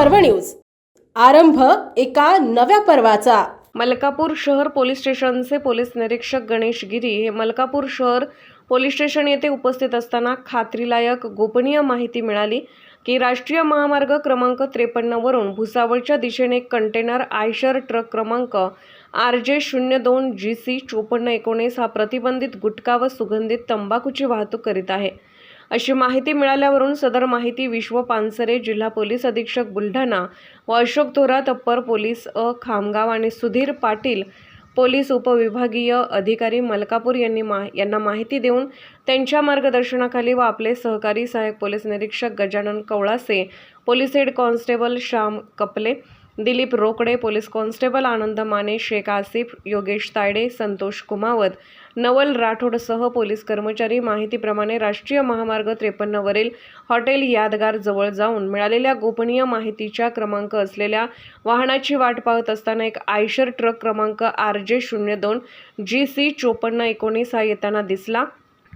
पर्व न्यूज. आरंभ एका नव्या पर्वाचा. मलकापूर शहर पोलीस स्टेशनचे पोलीस निरीक्षक गणेश गिरी हे मलकापूर शहर पोलीस स्टेशन येथे उपस्थित असताना खात्रीलायक गोपनीय माहिती मिळाली की राष्ट्रीय महामार्ग क्रमांक त्रेपन्नवरून भुसावळच्या दिशेने एक कंटेनर आयशर ट्रक क्रमांक आर जे शून्य दोन जी सी चोपन्न एकोणीस हा प्रतिबंधित गुटखा व सुगंधित तंबाखूची वाहतूक करीत आहे. अशी माहिती मिळाल्यावरून सदर माहिती विश्व पानसरे जिल्हा पोलीस अधीक्षक बुलढाणा व अशोक थोरात अप्पर पोलीस अ खामगाव आणि सुधीर पाटील पोलीस उपविभागीय अधिकारी मलकापूर यांनी मा यांना माहिती देऊन त्यांच्या मार्गदर्शनाखाली व आपले सहकारी सहाय्यक पोलीस निरीक्षक Gajanan Kavalase police head constable Shyam Kapale Dilip Rokade police constable Anand Mane Shaikh Asif Yogesh Tayade Santosh Kumawat. Naval राठोडसह police कर्मचारी माहितीप्रमाणे राष्ट्रीय महामार्ग त्रेपन्नवरील हॉटेल यादगार जवळ जाऊन मिळालेल्या गोपनीय माहितीच्या क्रमांक असलेल्या वाहनाची वाट पाहत असताना एक आयशर ट्रक क्रमांक आर जे शून्य दोन जी सी चोपन्न एकोणीस हा येताना दिसला.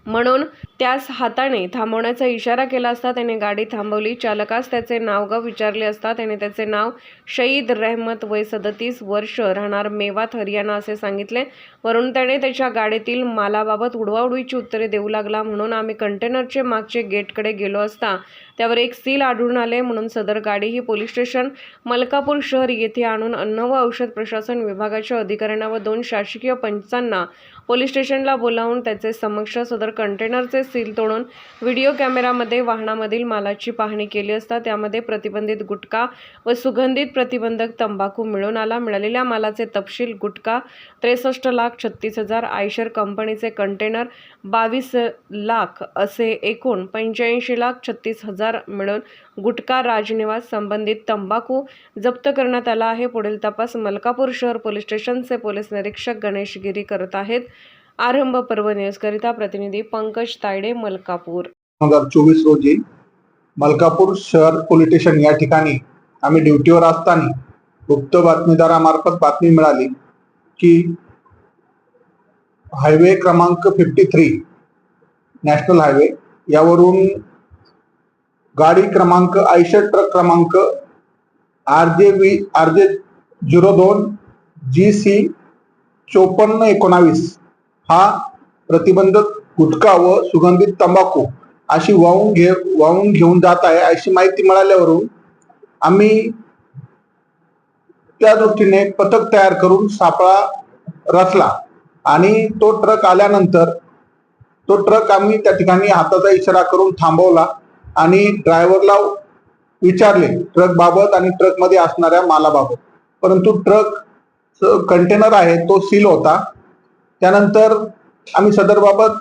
म्हणून त्यास हाताने थांबवण्याचा इशारा केला असता त्याने गाडी थांबवली. चालकास त्याचे नावगाव विचारले असता त्याने त्याचे नाव शहीद रहमत वय सदतीस वर्ष राहणार मेवात हरियाणा असे सांगितले. वरून त्याने त्याच्या गाडीतील मालाबाबत उडवाउडवीची उत्तरे देऊ लागला. म्हणून आम्ही कंटेनरचे मागचे गेटकडे गेलो असता त्यावर एक सील आढळून आले. म्हणून सदर गाडी ही पोलीस स्टेशन मलकापूर शहर येथे आणून अन्न व औषध प्रशासन विभागाच्या अधिकाऱ्यांना व दोन शासकीय पंचांना पोलीस स्टेशनला बोलावून त्याचे समक्ष सदर कंटेनरचे सील तोडून व्हिडिओ कॅमेरामध्ये वाहनामधील मालाची पाहणी केली असता त्यामध्ये प्रतिबंधित गुटखा व सुगंधित प्रतिबंधक तंबाखू मिळून आला. मिळालेल्या मालाचे तपशील गुटखा त्रेसष्ट लाख छत्तीस हजार आयशर कंपनीचे कंटेनर बावीस लाख असे एकूण पंच्याऐंशी लाख छत्तीस हजार मिळून गुटखा राजनिवास संबंधित तंबाखू जप्त करण्यात आला आहे. पुढील तपास मलकापूर शहर पोलीस स्टेशनचे पोलीस निरीक्षक गणेश गिरी करत आहेत. आरंभ पर्व न्यूजकरिता प्रतिनिधी पंकज तायडे मलकापूर. दोन हजार चोवीस रोजी मलकापूर शहर पोलीस स्टेशन या ठिकाणी आम्ही ड्युटीवर असताना गुप्त बातमीदारामार्फत बातमी मिळाली की हायवे क्रमांक फिफ्टी थ्री नॅशनल हायवे यावरून गाडी क्रमांक आयशर ट्रक क्रमांक R J V R J zero दोन जी सी चोपन्न एकोणावीस हा प्रतिबंधक गुटखा व सुगंधित तंबाखू अशी वाहून घे वाहून घेऊन जात आहे अशी माहिती मिळाल्यावरून आम्ही त्या दृष्टीने पथक तयार करून सापळा रचला. आणि तो ट्रक आल्यानंतर तो ट्रक आम्ही त्या ठिकाणी हाताचा इशारा करून थांबवला आणि ड्रायव्हरला विचारले ट्रक बाबत आणि ट्रकमध्ये असणाऱ्या मालाबाबत. परंतु ट्रक कंटेनर आहे तो सील होता. त्यानंतर आम्ही सदरबाबत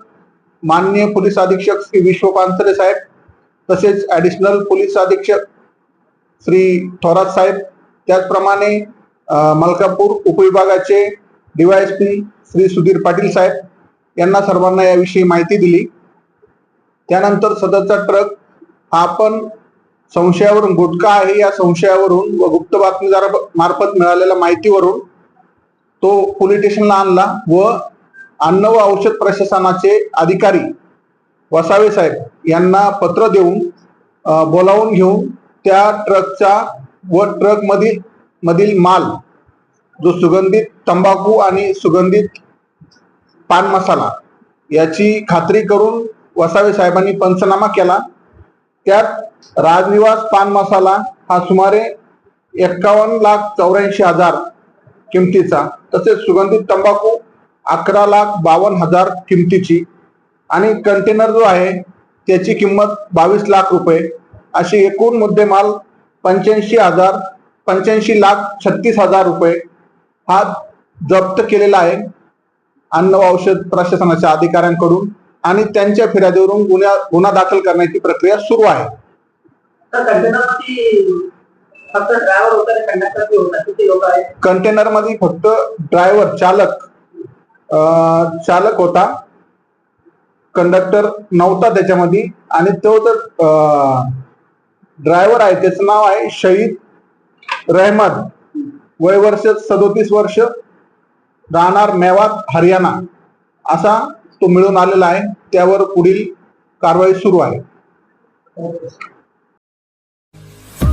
माननीय पोलीस अधीक्षक श्री विश्व पानसरे साहेब तसेच ॲडिशनल पोलीस अधीक्षक श्री थोरात साहेब त्याचप्रमाणे मलकापूर उपविभागाचे डीवायएसपी श्री सुधीर पाटील साहेब यांना सर्वांना याविषयी माहिती दिली. त्यानंतर सदरचा ट्रक हा आपण संशयावरून गुटखा आहे या संशयावरून व गुप्त बातमीदारा मार्फत मिळालेल्या माहितीवरून तो पोलीस स्टेशनला आणला व अन्न व औषध प्रशासनाचे अधिकारी वसावे साहेब यांना पत्र देऊन बोलावून घेऊन त्या ट्रकचा व ट्रक मधील मधील माल जो सुगंधित तंबाखू आणि सुगंधित पान मसाला याची खात्री करून वसावे साहेबांनी पंचनामा केला. त्यात राजनिवास पान मसाला हा सुमारे एक्कावन्न लाख चौऱ्याऐंशी हजार किमतीचा तसेच सुगंधित तंबाखू अकरा लाख बावन्न हजार किमतीची. आणि कंटेनर जो आहे त्याची किंमत बावीस लाख रुपये. अशी एकूण मुद्देमाल पंच्याऐंशी हजार पंच्याऐंशी लाख छत्तीस हजार रुपये हा जप्त केलेला आहे. अन्न व औषध प्रशासनाच्या अधिकाऱ्यांकडून आणि त्यांच्या फिर्यादीवरून गुन्हा गुन्हा दाखल करण्याची प्रक्रिया सुरू आहे. कंटेनरची फक्त ड्रायव्हर चालक चालक होता. कंडक्टर नव्हता त्याच्यामध्ये. आणि तो तर ड्रायव्हर आहे. त्याचं नाव आहे शहीद रहमद वय वर्ष सदोतीस वर्ष. राहणार मेवात हरियाणा. असा तो मिळून आलेला आहे. त्यावर पुढील कारवाई सुरू आहे.